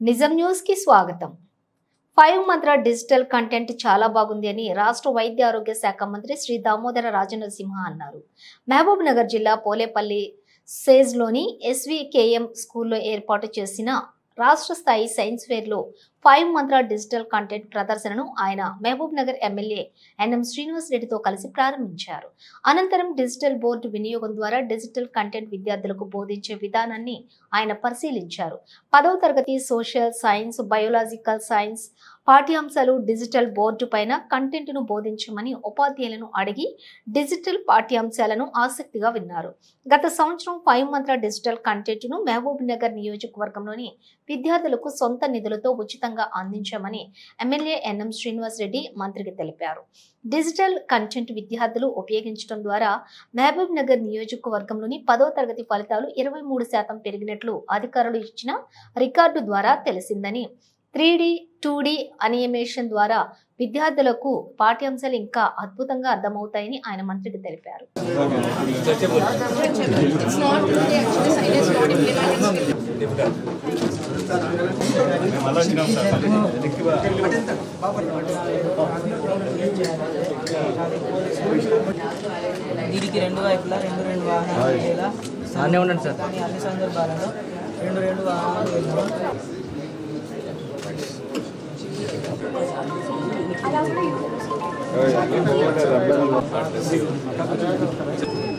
నిజం న్యూస్కి స్వాగతం. ఫైవ్ మంత్ర డిజిటల్ కంటెంట్ చాలా బాగుంది అని రాష్ట్ర వైద్య ఆరోగ్య శాఖ మంత్రి శ్రీ దామోదర రాజనరసింహ అన్నారు. మహబూబ్ నగర్ జిల్లా పోలేపల్లి సేజ్లోని ఎస్వికేఎం స్కూల్లో ఏర్పాటు చేసిన రాష్ట్ర స్థాయి సైన్స్ ఫేర్లో ఫైవ్ మంత్ర డిజిటల్ కంటెంట్ ప్రదర్శనను ఆయన మహబూబ్ నగర్ ఎమ్మెల్యే ఎన్ఎం శ్రీనివాస్ రెడ్డితో కలిసి ప్రారంభించారు. అనంతరం డిజిటల్ బోర్డు వినియోగం ద్వారా డిజిటల్ కంటెంట్ విద్యార్థులకు బోధించే విధానాన్ని ఆయన పరిశీలించారు. పదవ తరగతి సోషల్ సైన్స్ బయోలాజికల్ సైన్స్ పాఠ్యాంశాలు డిజిటల్ బోర్డు పైన కంటెంట్ను బోధించమని ఉపాధ్యాయులను అడిగి డిజిటల్ పాఠ్యాంశాలను ఆసక్తిగా విన్నారు. గత సంవత్సరం ఫైవ్ మంత్ర డిజిటల్ కంటెంట్ను మహబూబ్ నగర్ నియోజకవర్గంలోని విద్యార్థులకు సొంత నిధులతో ఉచితంగా అందించామని MLA N M Srinivas Reddy మంత్రికి తెలిపారు. డిజిటల్ కంటెంట్ విద్యార్థులు ఉపయోగించడం ద్వారా మహబూబ్ నగర్ నియోజకవర్గంలోని పదో తరగతి ఫలితాలు ఇరవై మూడు శాతం పెరిగినట్లు అధికారులు ఇచ్చిన రికార్డు ద్వారా తెలిసిందని. Three D two D animation ద్వారా విద్యార్థులకు పాఠ్యాంశాలు ఇంకా అద్భుతంగా అర్థమవుతాయని ఆయన మంత్రికి తెలిపారు. దీనికి రెండు వైపులా రెండు రెండు వాహనాలు ఉండండి సార్. కానీ అన్ని సందర్భాలలో రెండు రెండు వాహనాలు వెళ్ళడం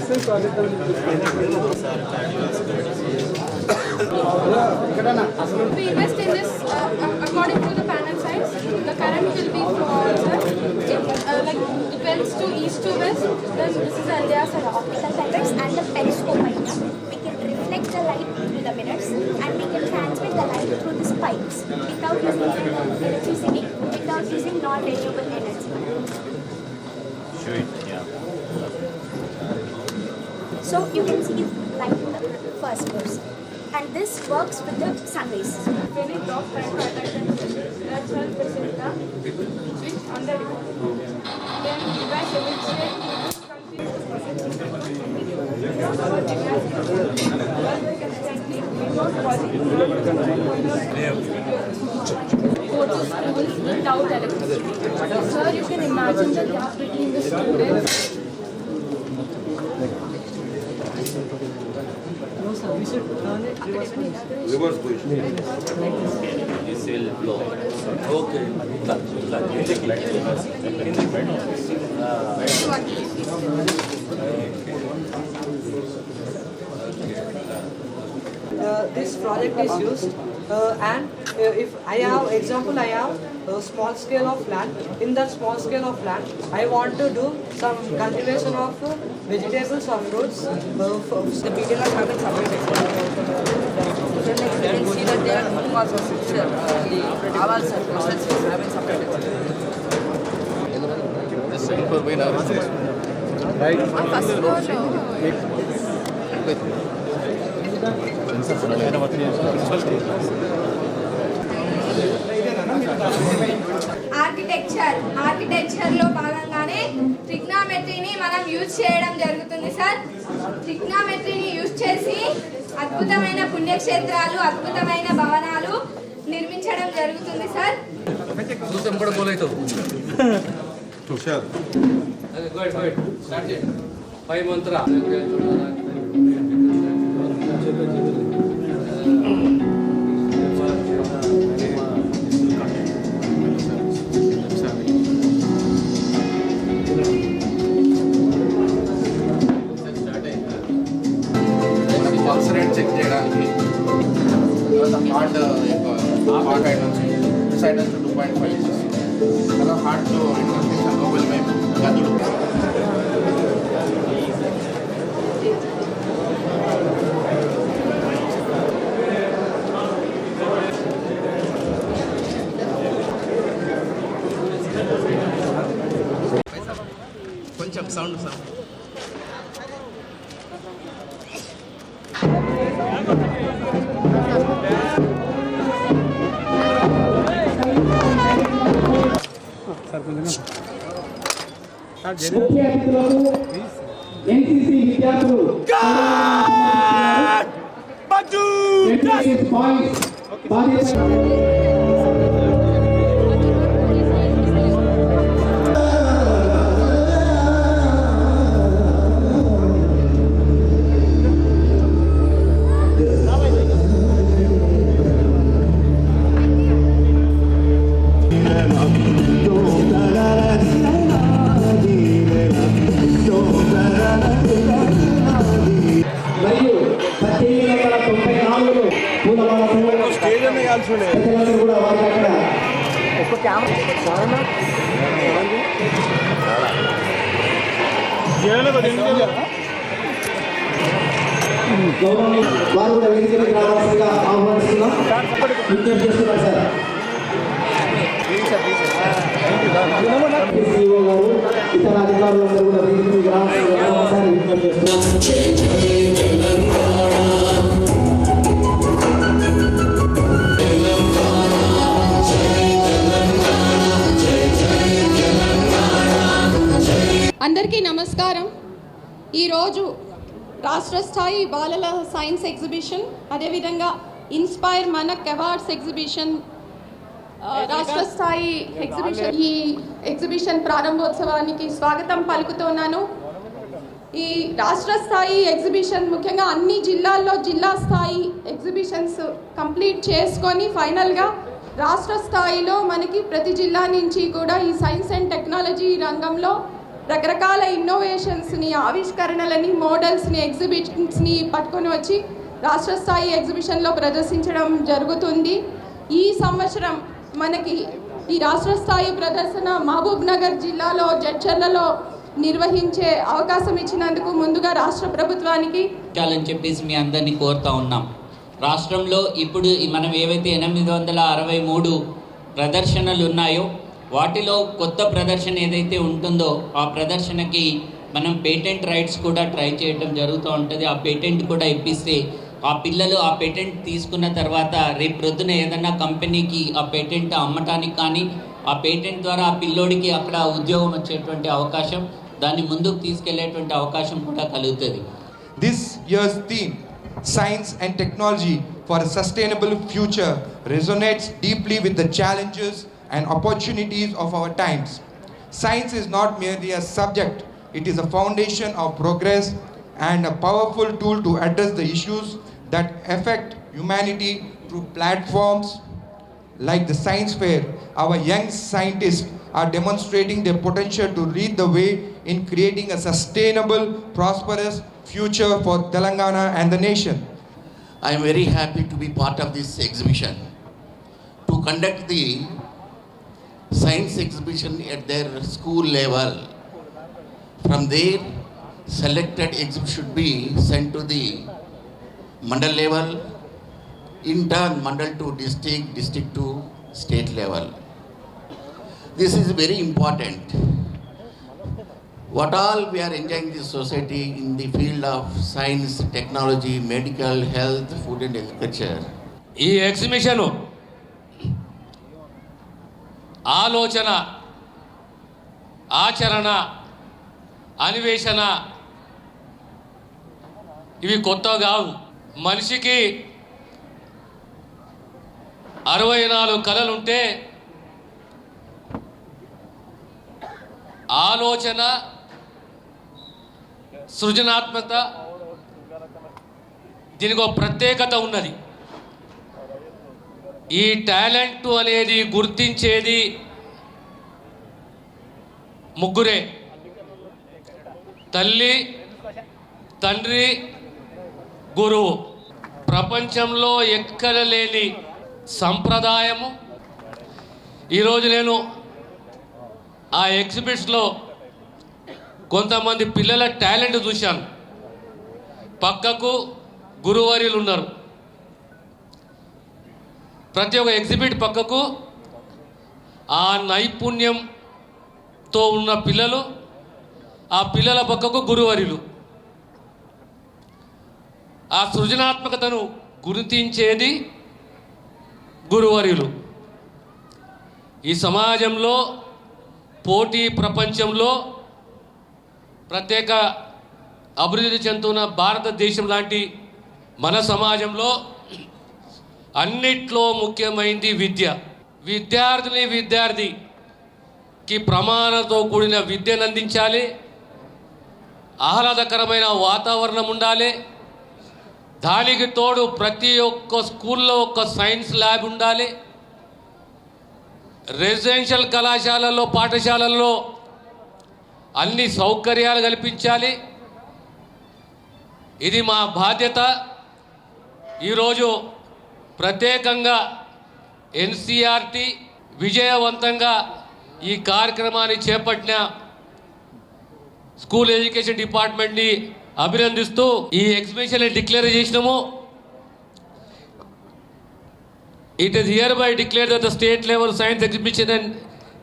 We invest in this uh, according to the panel size. The current will be for it, uh, like depends to east to west. Then this is Alias Optical fibers and the periscope idea. We can reflect the light through the mirrors and we can transmit the light through the spikes without using electricity, without using non-renewable energy. So you can see light in the first person. And this works with the sun rays. When it drops back to attack that's when pressing the switch on the remote. Then device will go to schools without electricity. Sir, you can imagine the gap between the students. This Uh, this project is used uh, and if I have example I have a small scale of land. In that small scale of land I want to do some cultivation of uh, vegetables or fruits uh, for the beginner having separate Then like you can see that they are doing also sir, uh, the avals and processes having separate architecture ఆర్కిటెక్చర్లో భాగంగానే ట్రిగ్నామెట్రీని మనం use చేయడం జరుగుతుంది sir ట్రిగ్నామెట్రీని use చేసి అద్భుతమైన పుణ్యక్షేత్రాలు అద్భుతమైన భవనాలు నిర్మించడం జరుగుతుంది సార్ ఫైవ్ మంత్ర. చేయడానికి hard heart items this items two point five ఇచ్చేసి అలా హార్ట్ ఇంటర్ఫేషన్ లోపల వైపు గదుడు కొంచెం sound sound ఎన్సీసీ విద్యార్థులు ఎన్సీసీ పాయింట్స్ వారు కూడా వేదికలకు రావాల్సిందిగా ఆహ్వానిస్తున్నాం విజ్ఞప్తి చేస్తున్నారు సార్ సిఇఓ గారు ఇతర అధికారులందరూ కూడా వేదికలకు రావాల్సిందిగా ఒకసారి విజ్ఞప్తి చేస్తున్నాం అందరికీ నమస్కారం. ఈరోజు రాష్ట్ర స్థాయి బాలల సైన్స్ ఎగ్జిబిషన్ అదేవిధంగా ఇన్స్పైర్ మనక్ అవార్డ్స్ ఎగ్జిబిషన్ రాష్ట్ర స్థాయి ఎగ్జిబిషన్ ఈ ఎగ్జిబిషన్ ప్రారంభోత్సవానికి స్వాగతం పలుకుతున్నాను. ఈ రాష్ట్ర స్థాయి ఎగ్జిబిషన్ ముఖ్యంగా అన్ని జిల్లాల్లో జిల్లా స్థాయి ఎగ్జిబిషన్స్ కంప్లీట్ చేసుకొని ఫైనల్గా రాష్ట్ర స్థాయిలో మనకి ప్రతి జిల్లా నుంచి కూడా ఈ సైన్స్ అండ్ టెక్నాలజీ రంగంలో రకరకాల ఇన్నోవేషన్స్ని ఆవిష్కరణలని మోడల్స్ని ఎగ్జిబిషన్స్ని పట్టుకొని వచ్చి రాష్ట్ర స్థాయి ఎగ్జిబిషన్లో ప్రదర్శించడం జరుగుతుంది. ఈ సంవత్సరం మనకి ఈ రాష్ట్ర స్థాయి ప్రదర్శన మహబూబ్ నగర్ జిల్లాలో జడ్చర్లలో నిర్వహించే అవకాశం ఇచ్చినందుకు ముందుగా రాష్ట్ర ప్రభుత్వానికి చేయాలని చెప్పేసి మీ అందరినీ కోరుతా ఉన్నాం. రాష్ట్రంలో ఇప్పుడు మనం ఏవైతే ఎనిమిది వందల అరవై మూడు ప్రదర్శనలు ఉన్నాయో వాటిలో కొత్త ప్రదర్శన ఏదైతే ఉంటుందో ఆ ప్రదర్శనకి మనం పేటెంట్ రైట్స్ కూడా ట్రై చేయడం జరుగుతూ ఉంటుంది. ఆ పేటెంట్ కూడా ఇప్పిస్తే ఆ పిల్లలు ఆ పేటెంట్ తీసుకున్న తర్వాత రేపు ప్రొద్దున ఏదన్నా కంపెనీకి ఆ పేటెంట్ అమ్మటానికి కానీ ఆ పేటెంట్ ద్వారా ఆ పిల్లోడికి అక్కడ ఉద్యోగం వచ్చేటువంటి అవకాశం దాన్ని ముందుకు తీసుకెళ్ళేటువంటి అవకాశం కూడా కలుగుతుంది. This years theme science and technology for sustainable future Future, deeply with the challenges and opportunities of our times. Science is not merely a subject, it is a foundation of progress and a powerful tool to address the issues that affect humanity through platforms like the science fair, our young scientists are demonstrating their potential to lead the way in creating a sustainable, prosperous future for Telangana and the nation. I am very happy to be part of this exhibition to conduct the science exhibition at their school level. From there, selected exhibit should be sent to the mandal level, in turn mandal to district, district to state level. This is very important. What all we are enjoying this society in the field of science, technology, medical, health, food and agriculture. ఈ exhibition ఆలోచన ఆచరణ అన్వేషణ ఇవి కొత్త కావు. మనిషికి అరవై నాలుగు కళలుంటే ఆలోచన సృజనాత్మక దీనికి ఒక ప్రత్యేకత ఉన్నది. ఈ టాలెంట్ అనేది గుర్తించేది ముగ్గురే. తల్లి తండ్రి గురువు. ప్రపంచంలో ఎక్కడ లేని సంప్రదాయము. ఈరోజు నేను ఆ ఎగ్జిబిట్స్లో కొంతమంది పిల్లల టాలెంట్ చూశాను. పక్కకు గురువర్యులు ఉన్నారు. ప్రతి ఒక్క ఎగ్జిబిట్ పక్కకు ఆ నైపుణ్యంతో ఉన్న పిల్లలు ఆ పిల్లల పక్కకు గురువరులు ఆ సృజనాత్మకతను గుర్తించేది గురువర్యులు. ఈ సమాజంలో పోటీ ప్రపంచంలో ప్రత్యేక అభివృద్ధి చెందుతున్న భారతదేశం లాంటి మన సమాజంలో అన్నిట్లో ముఖ్యమైనది విద్య. విద్యార్థిని విద్యార్థికి ప్రమాణంతో కూడిన విద్యను అందించాలి. ఆహ్లాదకరమైన వాతావరణం ఉండాలి. దానికి తోడు ప్రతి ఒక్క స్కూల్లో ఒక సైన్స్ ల్యాబ్ ఉండాలి. రెసిడెన్షియల్ కళాశాలల్లో పాఠశాలల్లో అన్ని సౌకర్యాలు కల్పించాలి. ఇది మా బాధ్యత. ఈరోజు ప్రత్యేకంగా ఎన్సిఆర్టి విజయవంతంగా ఈ కార్యక్రమాన్ని చేపట్టిన స్కూల్ ఎడ్యుకేషన్ డిపార్ట్మెంట్ని అభినందిస్తూ ఈ ఎగ్జిబిషన్ డిక్లేర్ చేసినాము. It is hereby declare that the state level science exhibition and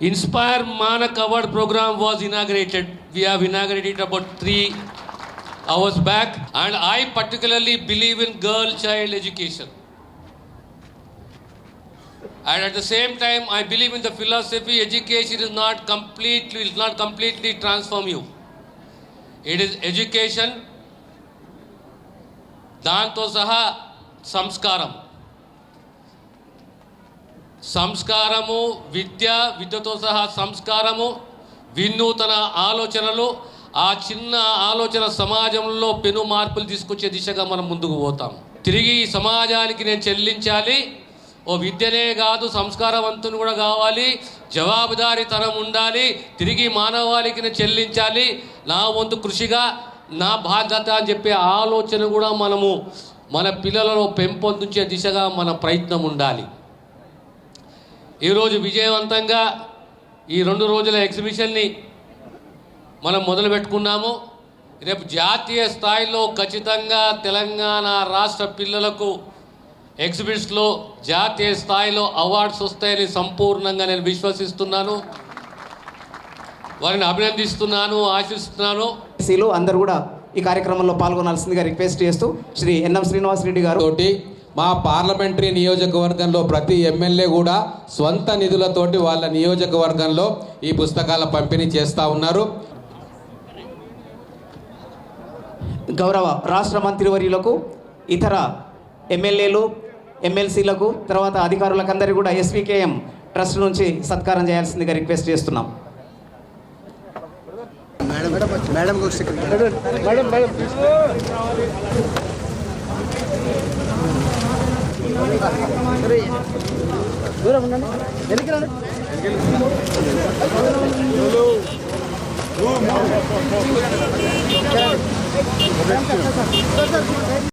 inspire Manak award program was inaugurated we have inaugurated about three hours back and I particularly believe in girl child education And at the same time, I believe in the philosophy education is not completely, will not completely transform you. It is education, దాంతో సహా సంస్కారం సంస్కారము విద్య విద్యతో సహా సంస్కారము వినూతన ఆలోచనలు ఆ చిన్న ఆలోచన సమాజంలో పెను మార్పులు తీసుకొచ్చే దిశగా మనం ముందుకు పోతాం తిరిగి ఈ సమాజానికి నేను చెల్లించాలి ఓ విద్యనే కాదు సంస్కారవంతుని కూడా కావాలి. జవాబుదారీతనం ఉండాలి. తిరిగి మానవాళికి చెల్లించాలి. నా వంతు కృషిగా నా బాధ్యత అని చెప్పే ఆలోచన కూడా మనము మన పిల్లలలో పెంపొందించే దిశగా మన ప్రయత్నం ఉండాలి. ఈరోజు విజయవంతంగా ఈ రెండు రోజుల ఎగ్జిబిషన్ని మనం మొదలు పెట్టుకున్నాము. రేపు జాతీయ స్థాయిలో ఖచ్చితంగా తెలంగాణ రాష్ట్ర పిల్లలకు ఎగ్జిబిట్స్లో జాతీయ స్థాయిలో అవార్డ్స్ వస్తాయని సంపూర్ణంగా నేను విశ్వసిస్తున్నాను. వారిని అభినందిస్తున్నాను ఆశిస్తున్నాను. ఎస్సీలు అందరూ కూడా ఈ కార్యక్రమంలో పాల్గొనాల్సిందిగా రిక్వెస్ట్ చేస్తూ శ్రీ ఎన్ఎం శ్రీనివాస్ రెడ్డి గారు. తోటి మా పార్లమెంటరీ నియోజకవర్గంలో ప్రతి ఎమ్మెల్యే కూడా స్వంత నిధులతోటి వాళ్ళ నియోజకవర్గంలో ఈ పుస్తకాల పంపిణీ చేస్తూ ఉన్నారు. గౌరవ రాష్ట్ర మంత్రివర్యులకు ఇతర ఎమ్మెల్యేలు ఎమ్మెల్సీలకు తర్వాత అధికారులకు అందరికీ కూడా ఎస్వికేఎం ట్రస్ట్ నుంచి సత్కారం చేయాల్సిందిగా రిక్వెస్ట్ చేస్తున్నాం. మేడం దూరం ఉండండి